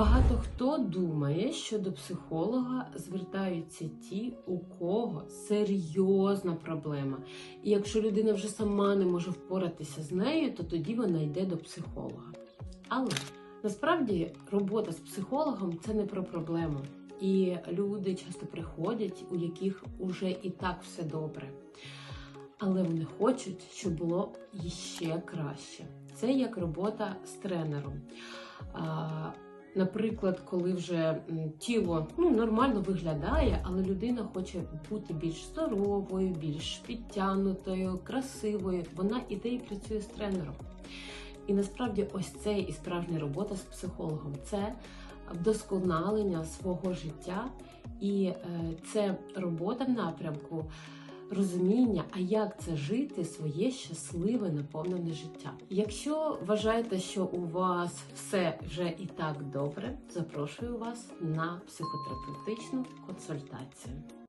Багато хто думає, що до психолога звертаються ті, у кого серйозна проблема. І якщо людина вже сама не може впоратися з нею, то тоді вона йде до психолога. Але насправді робота з психологом це не про проблему. І люди часто приходять, у яких уже і так все добре. Але вони хочуть, щоб було іще краще. Це як робота з тренером. Наприклад, коли вже тіло ну, нормально виглядає, але людина хоче бути більш здоровою, більш підтягнутою, красивою, вона іде і працює з тренером. І насправді ось це і справжня робота з психологом це вдосконалення свого життя, і е, це робота в напрямку розуміння, а як це жити своє щасливе, наповнене життя. Якщо вважаєте, що у вас все вже і так добре, запрошую вас на психотерапевтичну консультацію.